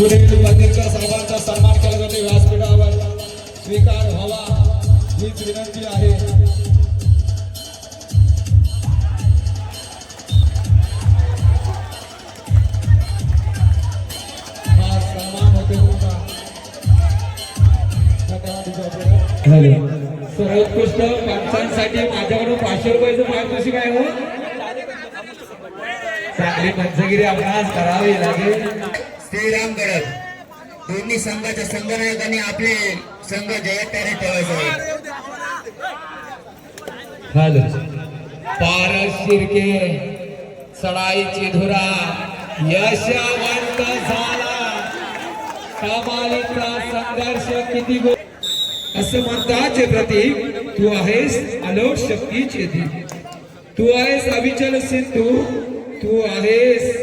सुनील पंडितकर साहेबांचा सन्मान केला जाते व्यासपीठावर. स्वीकार व्हावा. हीच विनंती आहे. सर्वोत्कृष्ट माणसांसाठी माझ्याकडून पाचशे रुपयाचं पारितोषिक आहे हो? चांगली पंचगिरी आपणास करावी लागेल. श्रीराम गडद दोन्ही संघाच्या संघनायकांनी आपले संघ जयत्याने ठेवायचा आहे पारस शिर्के सडाईची धुरा यशवंत झाला. कमालीचा संघर्ष किती गो असं म्हणतात जे प्रतीक तू आहेस अलोट शक्तीचे तू आहेस अविचल सिंधू. तू आहेस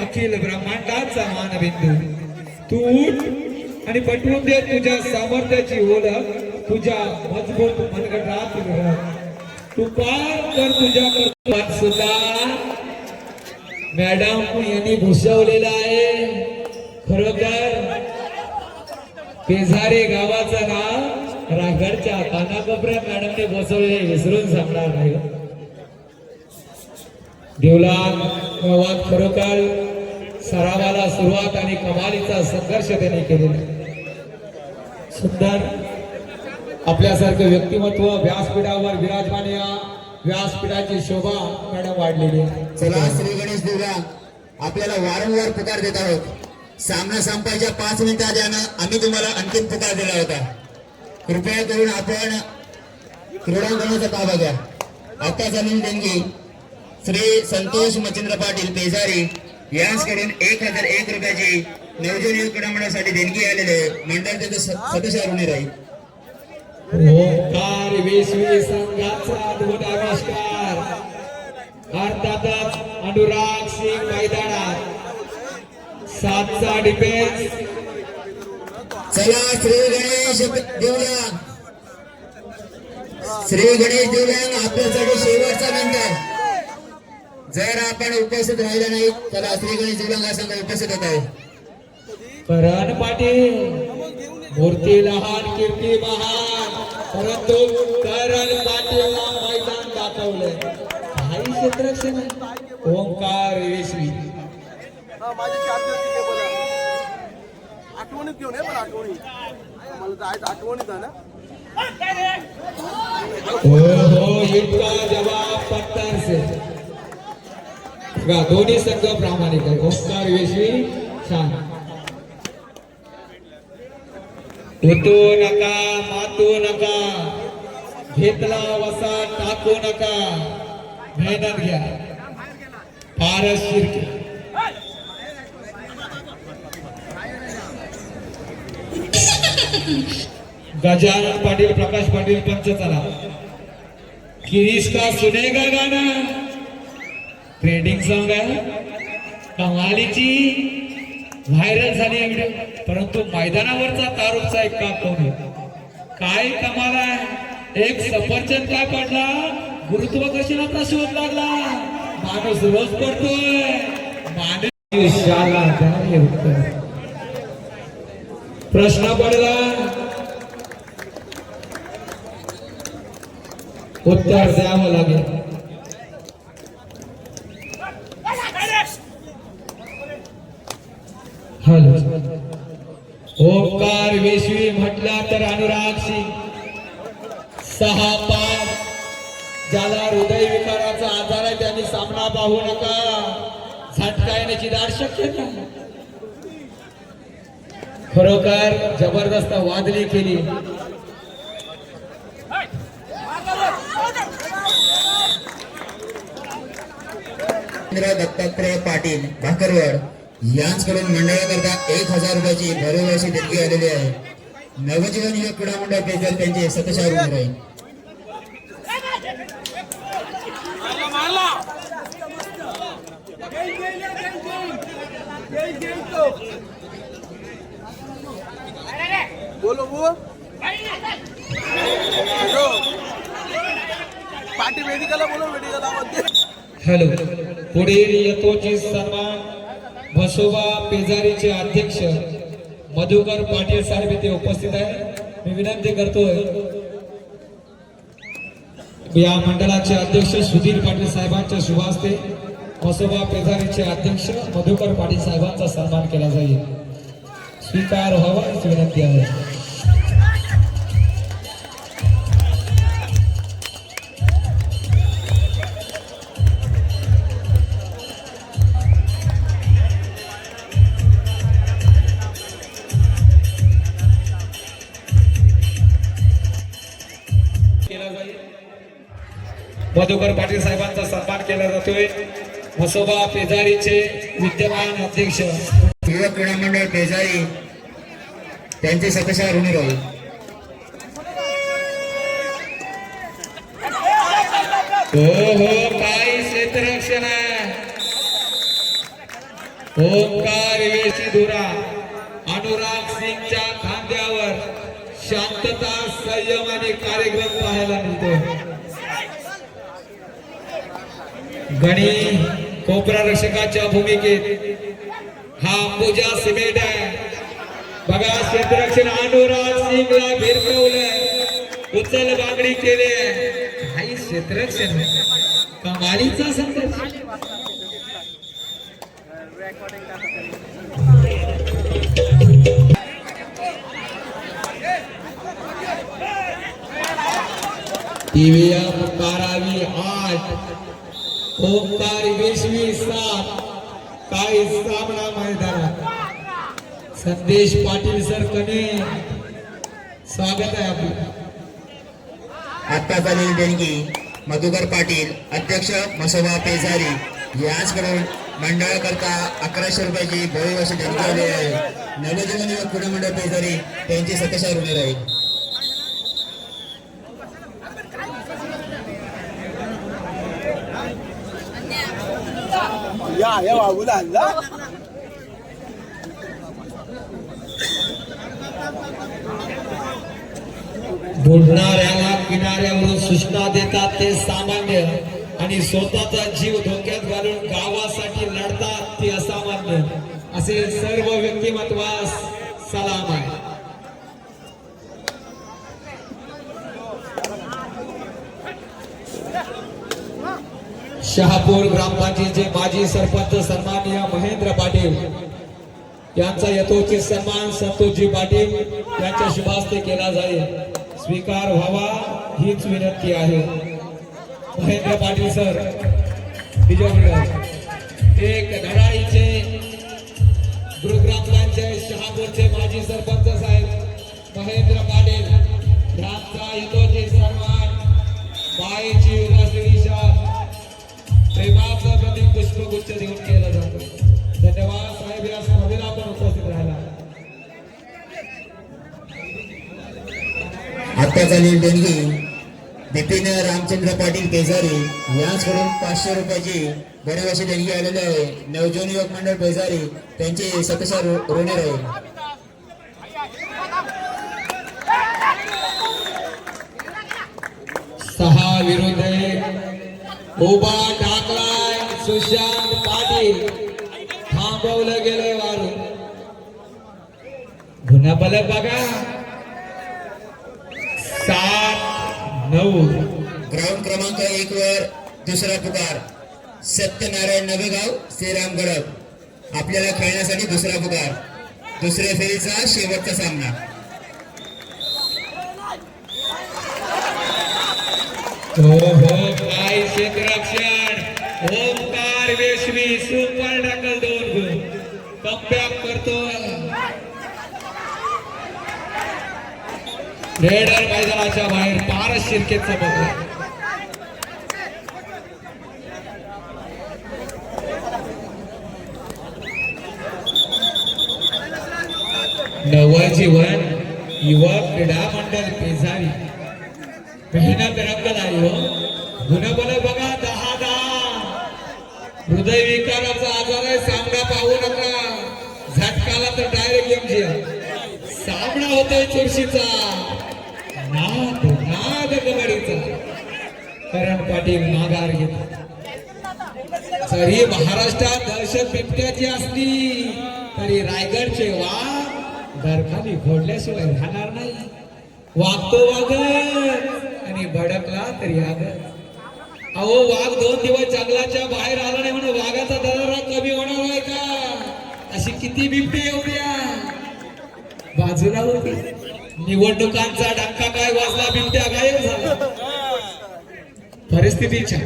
अखिल ब्रह्मांडाचा मानबिंदू. तू उठ आणि पटवून दे तुझ्या सामर्थ्याची ओळख तुझ्या मजबूत मनगटात तू पार कर तुझ्या कर्तव्यात सुद्धा. मॅडम यांनी घुसवलेलं आहे. खरोखर पेझारे गावाचं नाव रागडच्या कानाकोपऱ्या मॅडमने बसवले विसरून सांगणार नाही. देवला गावात खरोखर सरावाला सुरुवात आणि कमालीचा संघर्ष त्यांनी केलेला सुंदर. आपल्यासारखं व्यक्तिमत्व व्यासपीठावर विराजमान या व्यासपीठाची शोभा मॅडम वाढलेली आहे. चला श्री गणेश देवरा आपल्याला वारंवार पुकार देत आहोत. सामना संपायच्या पाच मिनिटात यानं आम्ही तुम्हाला अंतिम पुकार दिला होता. कृपया करून आपण क्रीडांगणाचा ताबा घ्या. आता जमीन देणगी. श्री संतोष मच्छिंद्र पाटील पेजारी यांच्याकडून एक हजार एक रुपयाची नवजोनी क्रीडांगणासाठी देणगी आलेले आहे. मंडळ त्याचं सदस्य ऋणी राहील ओंकार विश्वी संघाचा अद्भुत आविष्कार अर्थातच अनुराग सिंग मैदानात. सातचा डिफेन्स चला श्री गणेश देवला श्री गणेश देवला आपल्यासाठी शेवटचा नंतर. जर आपण उपस्थित राहिला नाही. तर श्री गणेश देवला हा संघ उपस्थित होत. आहे करण पाटील मूर्ती लहान कीर्ती महान परंतु करण पाटीलला मैदान दाखवलंय. काही आहे. ओंकार हा, बोला. आठवणीत घेऊन पण आठवणी. मला जायचं आठवणीत आहे ना. हो हो इतका जवाब पत्तर से दोन्ही संघ विश्वी छान उतू नका नका घेतला वसा टाकू नका मेहनत घ्या फारच गजानन पाटील प्रकाश पाटील पंच चला किरीस का सुनेगा गाना ट्रेंडिंग सॉंग आहे. कमालीची व्हायरल झाली आहे व्हिडिओ परंतु मैदानावरचा तारूपचा एक काम कोण काय कमाल आहे. एक सफरचंद काय पडला? गुरुत्वाकर्षणाचा शोध लागला? माणूस रोज पडतोय. माणूस प्रश्न पडला. उत्तर द्यावं लागेल हॅलो. ओंकार वेशवी म्हटला तर अनुराग सिंग. सहा पाच. ज्याला हृदय विकाराचा आजार आहे त्यांनी सामना पाहू नका. झटका येण्याची दाट शक्यता आहे. खरोखर जबरदस्त वादली केली. दत्तात्रय पाटील भाकरवड यांच्याकडून मंडळाकरता एक हजार रुपयाची भरवशी देणगी आलेली आहे. नवजीवन युवक क्रीडा मंडळ पेजल त्यांचे सतशा ऋणी राहील. बोलो वो जो पाठी मेडिकलला बोलो मेडिकलला मध्ये हॅलो. पुढील यथोचित सन्मान. म्हसोबा पेजारीचे अध्यक्ष मधुकर पाटील साहेब इथे उपस्थित आहे मी विनंती करतोय या मंडळाचे अध्यक्ष सुधीर पाटील साहेबांच्या शुभ हस्ते पेजारीचे अध्यक्ष मधुकर पाटील साहेबांचा सन्मान केला जाईल. स्वीकार व्हावा विनंती आहे. मधुकर पाटील साहेबांचा सन्मान केला जातोय. मसोबा पेजारीचे विद्यमान अध्यक्ष. युवक क्रीडा मंडळ पेजारी त्यांचे सदस्य ऋणी राहील हो हो काय क्षेत्ररक्षण आहे? ओंकार वेशी धुरा अनुराग सिंगच्या खांद्यावर शांतता संयम आणि कार्यक्रम पाहायला मिळतो गणी कोपरा रक्षकाच्या भूमिकेत हा पूजा सिमेंट आहे. बघा क्षेत्ररक्षण अनुराग सिंगला भिरकवलं उचल मागणी केली आहे. काही क्षेत्ररक्षण कमालीचा संदेश ईव्हीएम बारावी आठ. ओंकार वीसवी सात. काही सामना मैदानात? संदेश पाटील सर कने. स्वागत आहे आपलं. आता झालेली देणगी मधुकर पाटील अध्यक्ष मसोबा पेजारी. याचकडून मंडळाकरता अकराशे रुपयाची भव्य वर्ष देणगी आलेली आहे. नवजीवन युवक क्रीडा मंडळ पेजारी त्यांची सदस्य ऋणी राहील. या बाबूला बुडणाऱ्याला किनाऱ्यावरून सूचना देतात ते सामान्य. आणि स्वतःचा जीव धोक्यात घालून गावासाठी लढतात ते असामान्य. असे शहापूर ग्रामपंचायतीचे माजी सरपंच सन्माननीय महेंद्र पाटील यांचा यथोचित सन्मान संतोषजी पाटील यांच्या शुभास्ते केला जाईल. स्वीकार व्हावा हीच विनंती आहे. महेंद्र पाटील सर विजय एक धडाईचे गुरुग्रामचे शहापूरचे माजी सरपंच साहेब महेंद्र पाटील यांचा यथोचित सन्मान बाईची पुष्पगुच्छ देऊन केलं जातं. धन्यवाद साहेब या स्पर्धेला पण उपस्थित राहिला. आता देणगी बिपिन रामचंद्र पाटील पेजारी याचकडून पाचशे रुपयाची बरे वर्षी देणगी आलेली आहे. नवजीवन युवक मंडळ पेजारी त्यांची ऋ- ऋणी राहील. सहा विरुद्ध एक उभा टाकलाय सुशांत पाटील. थांबवलं गेलंय वारू. गुन्हा बलक बघा. सात नऊ. ग्राउंड क्रमांक एक वर दुसरा पुकार. सत्यनारायण नवेगाव श्रीराम गडप आपल्याला खेळण्यासाठी दुसरा पुकार. दुसऱ्या फेरीचा शेवटचा सामना. हो हो काय क्षेत्ररक्षण ओंकार सुपर ढकल दोन गुण कमबॅक करतो. रेडर मैदानाच्या बाहेर पारस शिरकेचा बघा. नवजीवन युवक क्रीडा मंडळ पेजारी मेहनत रंगत हो गुणबल प्रकारचा आजार आहे सामना पाहू नका. झटकाला तर डायरेक्ट एमजी सामना होतोय चुरशीचा. नाद नाद कबड्डीचा. करण पाटील माघार घेत जरी महाराष्ट्रात दहशत बिबट्याची असली तरी रायगडचे वा घरखाली फोडल्याशिवाय राहणार नाही. वागतो वागत आणि भडकला तरी आगत. अहो वाघ दोन दिवस जंगलाच्या बाहेर आला नाही म्हणून वाघाचा दरारा कमी होणार आहे का? अशी किती बिबटे एवढ्या बाजूला होती निवडणुकांचा डंका काय वाजला बिबट्या गायब झाला. परिस्थितीच्या.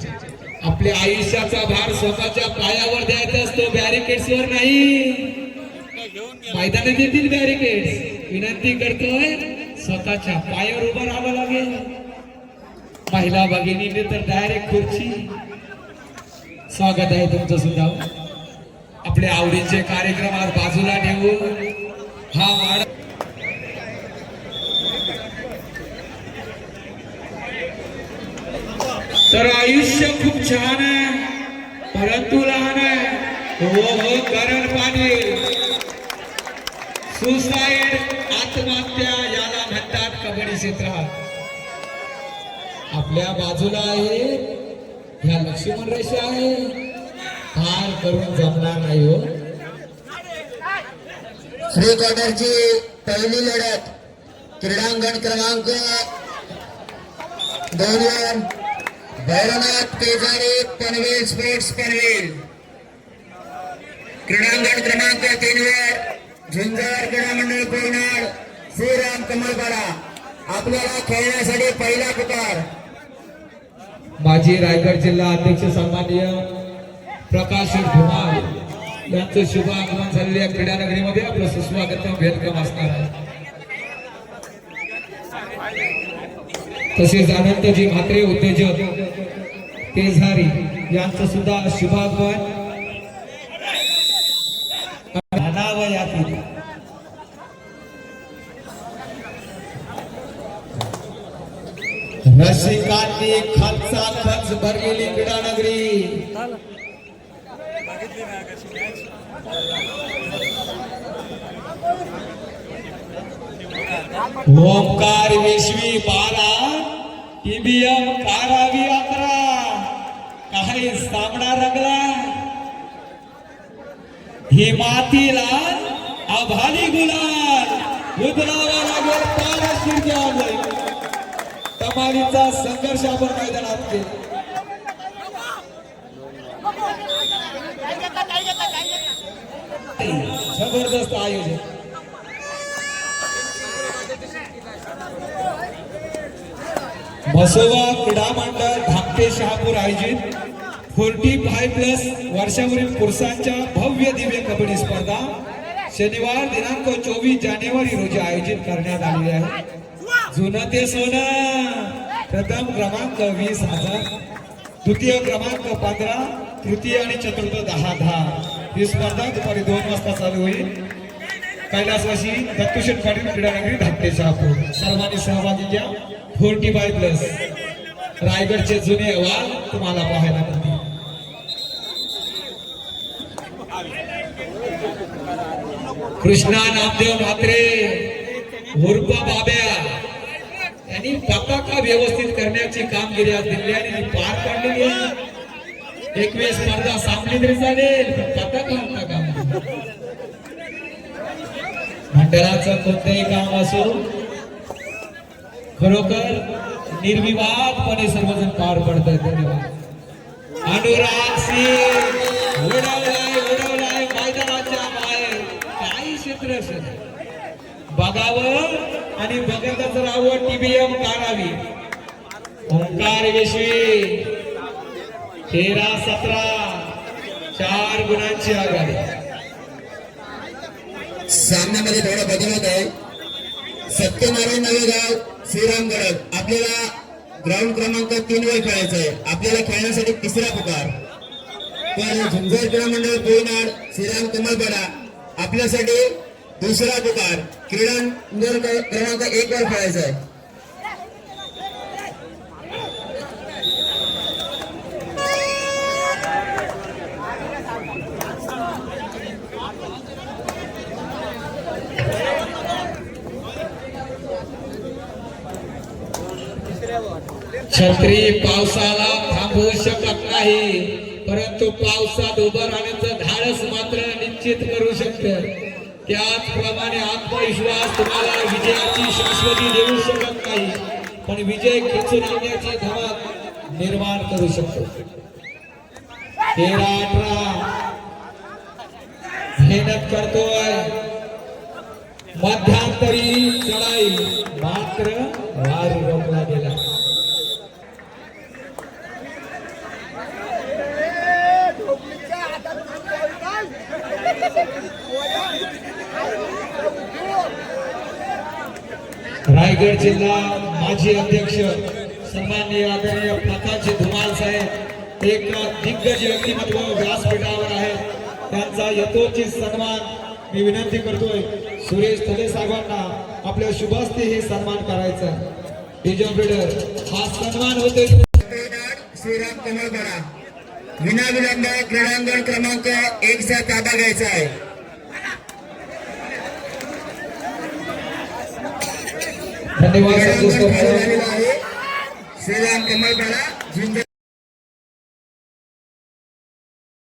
आपल्या आयुष्याचा भार स्वतःच्या पायावर द्यायचा असतो बॅरिकेड्स वर नाही. मैदानात देतील बॅरिकेड्स विनंती करतोय स्वतःच्या पायावर उभं राहावं लागेल. महिला भगिनीने तर डायरेक्ट खुर्ची. स्वागत आहे तुमचं सुद्धा. आपले आवडीचे कार्यक्रम आज बाजूला ठेवून हा वाडा तर आयुष्य खूप छान आहे परंतु लहान आहे. हो हो करण पाणी सुसाईड आत्महत्या याला म्हणतात कबड्डी क्षेत्रात. आपल्या बाजूला आहे. ह्या लक्ष्मण रेषा आहे. फार करून जमणार नाही हो. थ्री क्वार्टरची पहिली लढत. क्रीडांगण क्रमांक दोन भैरवनाथ केजारी पनवेल स्पोर्ट्स पनवेल. क्रीडांगण क्रमांक तीन वर. झुंजार क्रीडा मंडळ कोयनाड श्रीराम कमलपाडा. आपल्याला खेळण्यासाठी पहिला पुकार. माजी रायगड जिल्हा अध्यक्ष सन्माननीय प्रकाश धुमाळ यांचं शुभ आगमन झालेल्या क्रीडा नगरीमध्ये आपलं सुस्वागत वेलकम असणार आहे. तसेच अनंतजी म्हात्रे उद्योजक तेझारी यांचं सुद्धा शुभागमन. अनावयातील. रसिकांनी ओंकार विश्वी बारा टीबीएम कारावी अकरा. काही सामना रंगला. ही मातीला आभाली गुलाल. उतरावा लागेल पारा कमालीचा संघर्ष आपण मैदानात केला. जबरदस्त आयोजन. बसोवा क्रीडा मंडळ धाकटे शहापूर आयोजित फोर्टी फाय प्लस वर्षावरील पुरुषांच्या भव्य दिव्य कबड्डी स्पर्धा शनिवार दिनांक चोवीस जानेवारी रोजी आयोजित करण्यात आली आहे. जुनं ते सोनं. प्रथम क्रमांक वीस हजार. द्वितीय क्रमांक पंधरा तृतीय आणि चतुर्थ दहा दहा. ही स्पर्धा दुपारी दोन वाजता चालू होईल. कैलासवासी दत्तूशेठ पाटील क्रीडानगरी धाकटे शहापूर. सर्वांनी सहभागी घ्या. फोर्टी बाय प्लस रायगडचे जुने अहवाल तुम्हाला पाहायला मिळतील. कृष्णा नामदेव म्हात्रे उर्फ बाब्या. आणि पताका व्यवस्थित करण्याची कामगिरी आज दिली आणि ती पार पाडलेली आहे? एक वेळ स्पर्धा सामली तरी चालेल पताका नका काम? मंडळाचं कोणतंही काम असो खरोखर निर्विवादपणे सर्वजण पार पडतात. धन्यवाद. अनुराग सिंग उडवलाय उडवलाय मैदानाच्या बाहेर काही क्षेत्र असेल. बघावं. आणि भगतच राहावं टीबीएम काढावी ओंकार यशवी. तेरा सतरा चार गुणांची आघाडी. सामन्यामध्ये थोडा बदल होत आहे. सत्यनारायण नवेगाव श्रीराम गडद आपल्याला ग्राउंड क्रमांक तीन वर खेळायचं आहे. आपल्याला खेळण्यासाठी तिसरा पुकार. तर झुंझर क्रीडा मंडळ कोयनाड श्रीराम कमलपाडा आपल्यासाठी दुसरा पुकार क्रीडांगण क्रमांक एक वर खेळायचा आहे. छत्री पावसाला थांबवू शकत नाही परंतु पावसात उभं राहण्याचं धाडस मात्र निश्चित करू शकतं. त्याचप्रमाणे आत्मविश्वास तुम्हाला विजयाची शाश्वती देऊ शकत नाही पण विजय खेचून आणण्याची धमक निर्माण करू शकतो. तेरा अठरा. मेहनत करतोय. मध्यांतरी चढाई मात्र वार रोखला गेला. रायगड जिल्हा माजी अध्यक्ष सन्माननीय आदरणीय प्रकाशजी धुमाल साहेब एक दिग्गज व्यक्तिमत्व व्यासपीठावर आहे. त्यांचा यथोचित सन्मान मी विनंती करतोय. सुरेश थले साहेबांना आपल्या शुभास्ते हे सन्मान करायचा. डिजन बिल्डर हा सन्मान होते श्रीराम कमलबरा विनाविलंब क्रीडांगण क्रमांक एक चा ताबा घ्यायचा आहे. धन्यवाद क्रीडांगण संतोष खाली साहेब.